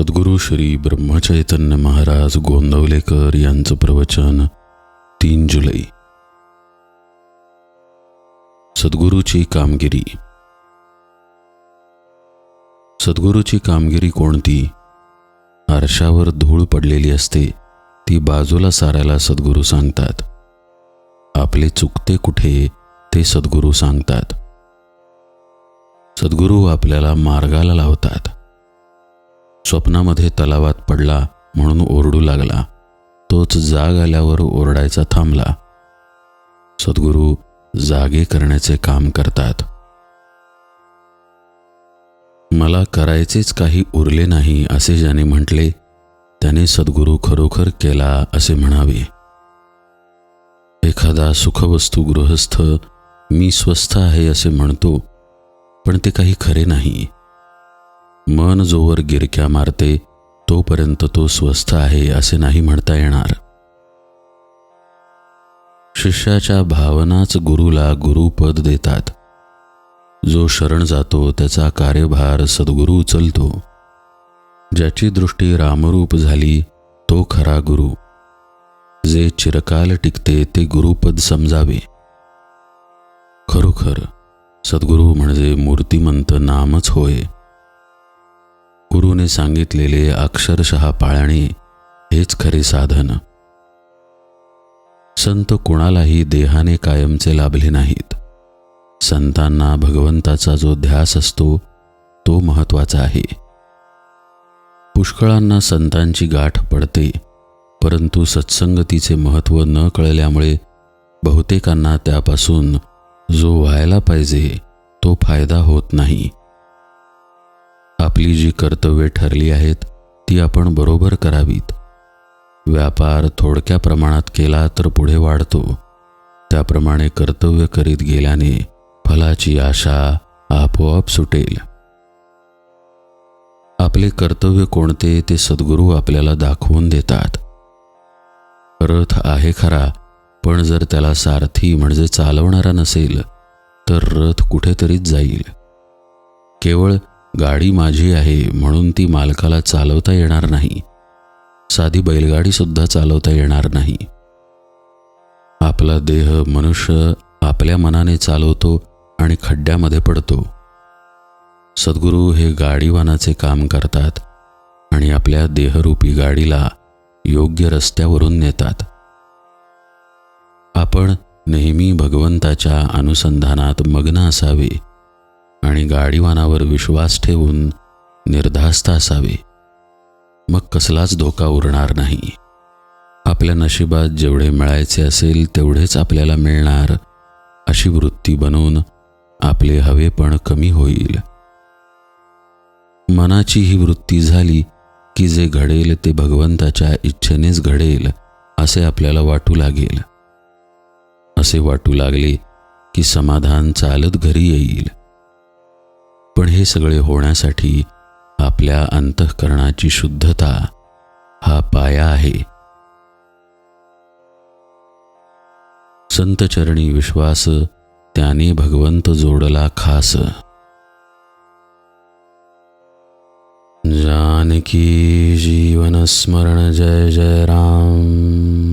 सद्गुरू श्री ब्रह्मचैतन्य महाराज गोंदवलेकर यांचं प्रवचन तीन जुलै. सद्गुरूची कामगिरी. सद्गुरूची कामगिरी कोणती? आरशावर धूळ पडलेली असते ती बाजूला सारायला सद्गुरू सांगतात. आपले चुकते कुठे ते सद्गुरू सांगतात. सद्गुरू आपल्याला मार्गाला लावतात. स्वप्नामध्ये तलावात पडला म्हणून ओरडू लागला. तोच जाग आल्यावर ओरडायचा थांबला. सद्गुरू जागे करण्याचे काम करतात. मला करायचेच काही उरले नाही असे ज्याने म्हटले त्याने सद्गुरू खरोखर केला असे म्हणावे. एखादा सुखवस्तू गृहस्थ मी स्वस्थ आहे असे म्हणतो पण ते काही खरे नाही. मन जोवर गिरक्या मारते तोपर्यंत तो स्वस्थ आहे असे नाही म्हणता येणार. शिष्याच्या भावनाच गुरुला गुरुपद देतात. जो शरण जातो त्याचा कार्यभार सद्गुरू उचलतो ज्याची दृष्टी रामरूप झाली तो खरा गुरु. जे चिरकाल टिकते ते गुरुपद समजावे. खरोखर सद्गुरू म्हणजे मूर्तिमंत नामच होय. गुरुने सांगितलेले अक्षरशः पाळणे हेच खरे साधन. संत कोणालाही देहाने कायमचे लाभले नाहीत. संतांना भगवंताचा जो ध्यास असतो तो महत्त्वाचा आहे. पुष्कळांना संतांची गाठ पडते परंतु सत्संगतीचे महत्त्व न कळल्यामुळे बहुतेकांना त्यापासून जो व्हायला पाहिजे तो फायदा होत नाही. आपली जी कर्तव्ये ठरली आहेत ती आपण बरोबर करावीत. व्यापार थोडक्या प्रमाणात केला तर पुढे वाढतो. त्याप्रमाणे कर्तव्य करीत गेल्याने फलाची आशा आपोआप सुटेल. आपले कर्तव्य कोणते ते सद्गुरू आपल्याला दाखवून देतात. रथ आहे खरा पण जर त्याला सारथी म्हणजे चालवणारा नसेल तर रथ कुठेतरीच जाईल. केवळ गाडी माझी आहे म्हणून ती मालकाला चालवता येणार नाही. साधी बैलगाडी सुद्धा चालवता येणार नाही. आपला देह मनुष्य आपल्या मनाने चालवतो आणि खड्ड्यामध्ये पडतो. सद्गुरू हे गाडीवानाचे काम करतात आणि आपल्या देहरूपी गाडीला योग्य रस्त्यावरून नेतात. आपण नेहमी भगवंताच्या अनुसंधानात मग्न असावे. आणि गाडीवानावर विश्वास ठेवून निर्धास्त असावे. मग कसलाच धोका उरणार नाही. आपल्या नशिबात जेवढे मिळायचे असेल तेवढेच आपल्याला मिळणार अशी वृत्ती बनवून आपले हवेपण कमी होईल. मनाची ही वृत्ती झाली की जे घडेल ते भगवंताच्या इच्छेनेच घडेल असे आपल्याला वाटू लागेल. असे वाटू लागले की समाधान चालत घरी येईल. पण हे सगळे होण्यासाठी आपल्या अंतःकरणाची शुद्धता हा पाया आहे. संतचरणी विश्वास त्याने भगवंत जोडला खास. जानकी जीवन स्मरण जय जय राम.